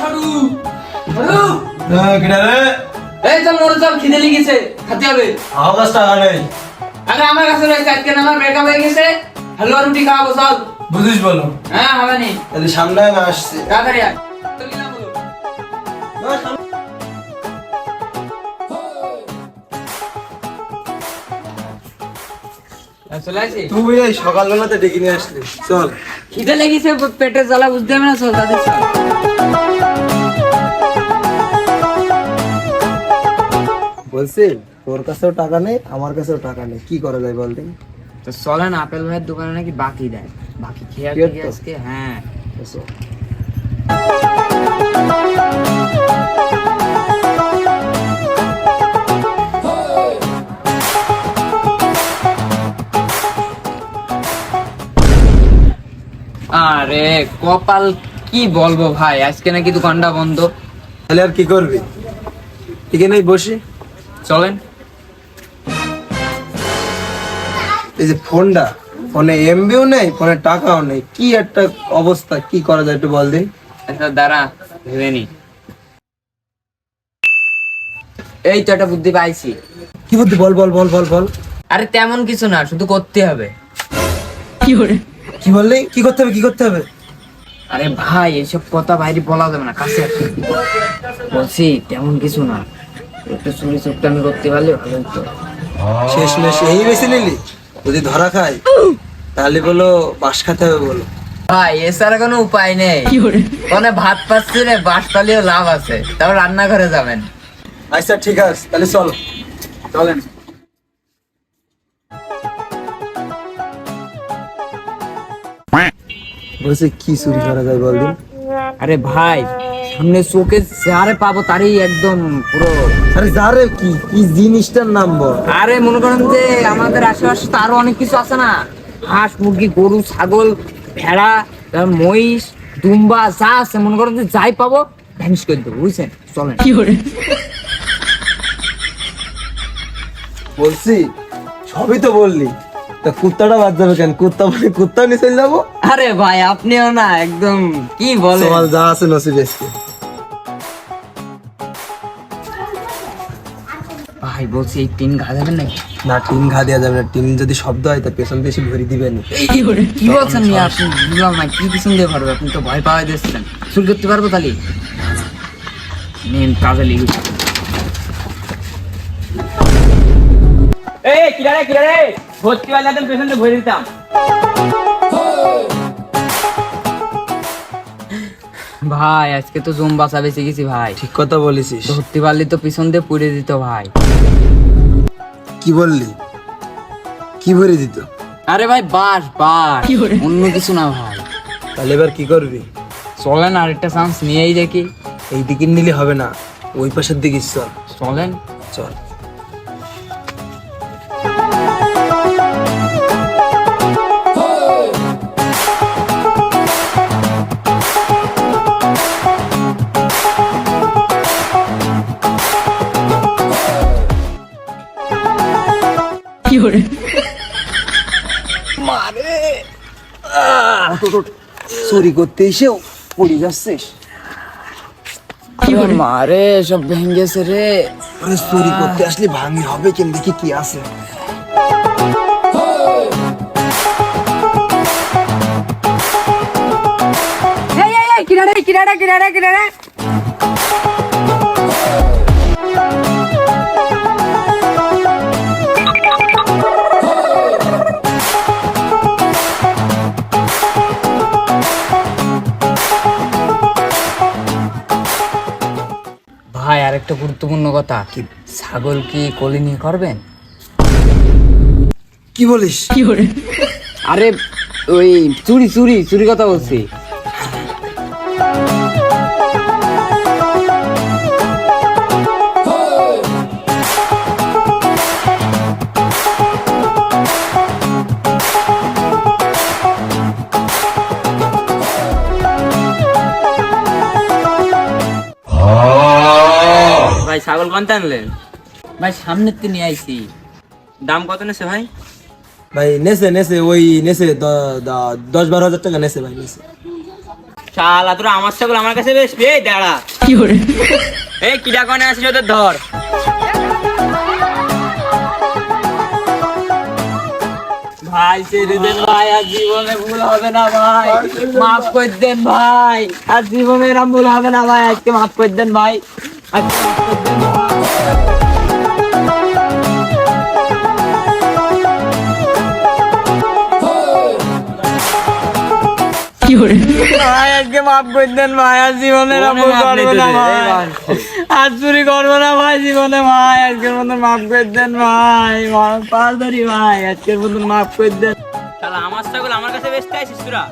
সরু। সরু। কিনা রে? এই চল মোর চল খিদে লেগেছে। খাতে হবে। আমার কাছে টাকা নেই। আগে আমার কাছে রয়েছে আজকে আমার ব্রেকআপ হয়ে গেছে। হালুয়া রুটি খাওয়াবো চল। বুঝিস বলো। হ্যাঁ হবে নি। তাহলে সামনে আমি আসছি। তাড়াতাড়ি আয়। তো কি বলো? চলে আসি? তুই এই সকালবেলাতে ডেকে নিয়ে আসলি। চল। খিদে লেগেছে পেটের জ্বালা বুঝতে হবে না চল তাদের চল। বলছি তোর কাছেও টাকা নেই আমার কাছেও টাকা নেই। কি করা যায় বল দিন তো চলেন আপেল ভাইয়ের দোকানে নাকি বাকি দেয়। বাকি খেয়ে আজকে হ্যাঁ। আরে কপাল কি বলব ভাই? আজকে নাকি দোকানটা বন্ধ। তাহলে আর কি করবি? এখানেই বসি। চলেন। এই যে ফোনটা ফোনে এমবিও নেই ফোনে টাকাও নেই কি একটা অবস্থা কি করা যায় একটু বল দিন আচ্ছা দাঁড়া ভেবে নি। এই তো একটা বুদ্ধি পাইছি। কি বুদ্ধি? বল বল বল বল বল। আরে তেমন কিছু না শুধু করতে হবে। কি বললি কি করতে হবে কি করতে হবে? আরে ভাই এইসব কথা বাইরে বলা যাবে না কাছে। বলছি তেমন কিছু না। একটু চুরি চুপটা করতে পারলে ভালো হতো। শেষ মেশ এই বেশি নিলি? যদি ধরা খায় তাহলে বলো বাস খাতে হবে বলো। ভাই এছাড়া কোনো উপায় নেই। মানে ভাত পাচ্ছি রে বাস পালিয়েও লাভ আছে। তাও রান্নাঘরে যাবেন। আচ্ছা ঠিক আছে তাহলে চল। চলেন। বলছি কি চুরি করা যায় বলদিন আরে ভাই সামনে চোখে যারে পাবো তারই একদম পুরো আরে যারে কি কি জিনিসটার নাম বল? আরে মনে করেন যে আমাদের আশেপাশে তো আরও অনেক কিছু আছে না। হাঁস মুরগি গরু ছাগল ভেড়া মহিষ দুম্বা যা আছে মনে করেন যে যাই পাবো ভ্যানিশ করে দেবো বুঝছেন? চলেন। বলছি সবই তো বললি। তা কুত্তাটা বাদ যাবে কেন? কুত্তা মানে কুত্তা নিয়ে চলে যাব? আরে ভাই আপনিও না একদম কি বলেন? যা আছে নসিব ভাই বলছি এই টিন ঘা যাবেন নাকি? না টিন ঘা দেওয়া যাবে না। টিন যদি শব্দ হয় তা পেছন বেশি ভরি দিবেন। কি বলছেন মিয়া আপনি? বুঝলাম না কি পিছন দিয়ে পারবে আপনি তো ভয় পাওয়া দিচ্ছেন। শুরু করতে পারব তাহলে? নিন কাজে লেগে এই কিরারে কিরারে ভর্তি বাজার পেছনে ভরে দিতাম। ভাই আজকে তো জুম বাসা বেঁচে গেছি ভাই। ঠিক কথা বলেছিস। ধরতে পারলি তো পিছন দিয়ে পুড়ে দিত ভাই। কি বললি? কি ভরে দিত? আরে ভাই বাস বাস। অন্য কিছু না ভাই। তাহলে এবার কি করবি? চলেন আরেকটা চান্স নিয়েই দেখি। এই দিকে নিলে হবে না ওই পাশের দিকে চল। চলেন। চল। চুরি করতে এসেও পড়ে যাচ্ছিস মারে সব ভেঙ্গেছে রে। চুরি করতে আসলে ভাঙি হবে কেন দেখি কি আছে? কিনারে কিনারে কিনারে কিনারে। আরেকটা গুরুত্বপূর্ণ কথা। ছাগল কি কোলে নিয়ে করবেন? কি বলিস? কি আরে ওই চুরি চুরি চুরি কথা বলছি। ছাগল কোনটা আনলেন? ভাই সামনের তো নিয়ে আইছি। দাম কত নেছে ভাই? ভাই নেছে নেছে ওই নেছে দ- দ- দশ বারো হাজার টাকা নেছে ভাই নেছে। শালা তোরা আমার ছাগল আমার কাছে বেশ এই দাঁড়া। কি করে? এই কিরা কনে আসিস ওদের ধর। ভাই ছেড়ে দেন ভাই আর জীবনে ভুল হবে না ভাই। মাফ করে দেন ভাই আর জীবনে এরম ভুল হবে না ভাই। আজকে মাফ করে দেন ভাই। আজকে মাফ করে দেন জীবনে ভাই আর চুরি করব না ভাই জীবনে ভাই আজকের মতন মাফ করে ভাই পার ধরি ভাই আজকের মতন মাফ করে দেন শালা আমার কাছে বেচতে আসিস তোরা